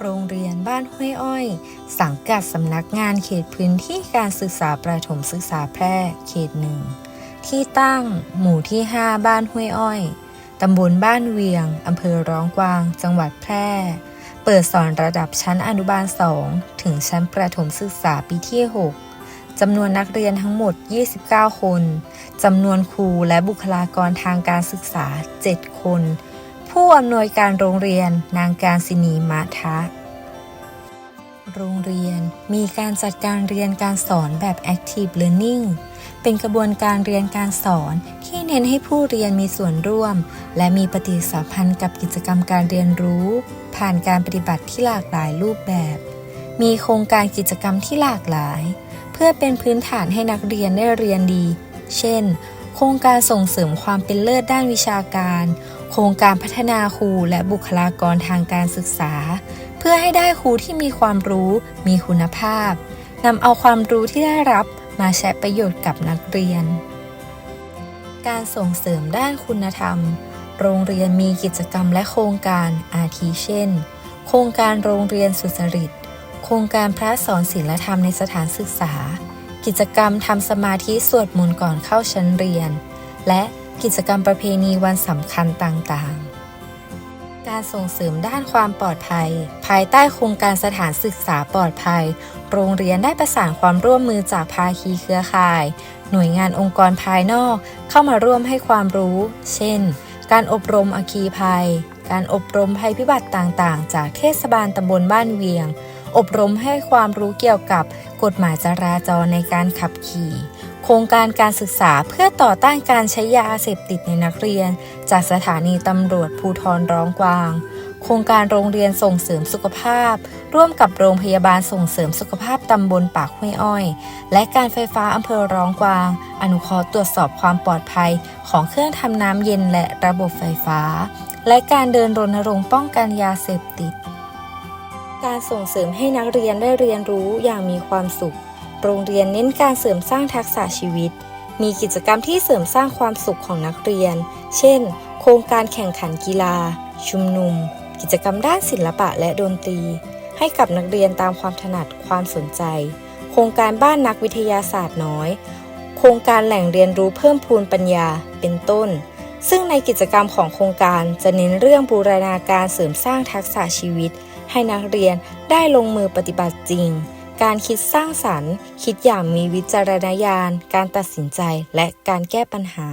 โรงเรียนบ้านห้วยอ้อย สังกัดสำนักงานเขตพื้นที่การศึกษาประถมศึกษาแพร่เขตหนึ่ง ที่ตั้งหมู่ที่ 5 บ้านห้วยอ้อย ตำบลบ้านเวียง อำเภอร้องกวาง จังหวัดแพร่ เปิดสอนระดับชั้นอนุบาล 2 ถึงชั้นประถมศึกษาปีที่ 6 จำนวนนักเรียนทั้งหมด 29 คน จำนวนครูและบุคลากรทางการศึกษา 7 คน ผู้อำนวยการโรงเรียนนางการศินีมะทะ โรงเรียนมีการจัดการเรียนการสอนแบบ Active Learning เป็นกระบวนการเรียนการสอนที่เน้นให้ผู้เรียนมีส่วนร่วม และมีปฏิสัมพันธ์กับกิจกรรมการเรียนรู้ ผ่านการปฏิบัติที่หลากหลายรูปแบบ มีโครงการกิจกรรมที่หลากหลาย เพื่อเป็นพื้นฐานให้นักเรียนได้เรียนดี เช่น โครงการส่งเสริมความเป็นเลิศด้านวิชาการ ครงการพัฒนาครูและบุคลากรทางการศึกษา เพื่อให้ได้ครูที่มีความรู้มีคุณภาพนำเอาความรู้ที่ได้รับมาใช้ประโยชน์กับนักเรียน การส่งเสริมด้านคุณธรรม โรงเรียนมีกิจกรรมและโครงการอาทิเช่น โครงการโรงเรียนสุจริต โครงการพระสอนศีลธรรมในสถานศึกษา กิจกรรมทำสมาธิสวดมนต์ก่อนเข้าชั้นเรียน และ กิจกรรมประเพณีวันสำคัญต่างๆ การส่งเสริมด้านความปลอดภัย ภายใต้โครงการสถานศึกษาปลอดภัย โรงเรียนได้ประสานความร่วมมือจากภาคีเครือข่าย หน่วยงานองค์กรภายนอก เข้ามาร่วมให้ความรู้ เช่น การอบรมอคคีภัย การอบรมภัยพิบัติต่างๆ จากเทศบาลตำบลบ้านเวียง อบรมให้ความรู้เกี่ยวกับกฎหมายจราจรในการขับขี่ โครงการการศึกษาเพื่อต่อต้านการใช้ยาเสพติดในนักเรียน จากสถานีตำรวจภูทรร้องกวาง โครงการโรงเรียนส่งเสริมสุขภาพ ร่วมกับโรงพยาบาลส่งเสริมสุขภาพตำบลปากห้วยอ้อย และการไฟฟ้าอำเภอร้องกวาง อนุเคราะห์ตรวจสอบความปลอดภัยของเครื่องทำน้ำเย็นและระบบไฟฟ้า และการเดินรณรงค์ป้องกันยาเสพติด การส่งเสริมให้นักเรียนได้เรียนรู้อย่างมีความสุข โรงเรียนเน้นการเสริมสร้างทักษะชีวิต มีกิจกรรมที่เสริมสร้างความสุขของนักเรียน เช่น โครงการแข่งขันกีฬา ชุมนุม กิจกรรมด้านศิลปะและดนตรี ให้กับนักเรียนตามความถนัดความสนใจ โครงการบ้านนักวิทยาศาสตร์น้อย โครงการแหล่งเรียนรู้เพิ่มพูนปัญญา เป็นต้น ซึ่งในกิจกรรมของโครงการจะเน้นเรื่องบูรณาการเสริมสร้างทักษะชีวิต ให้นักเรียนได้ลงมือปฏิบัติจริง การคิดสร้างสรรค์ คิดอย่างมีวิจารณญาณ การตัดสินใจและการแก้ปัญหา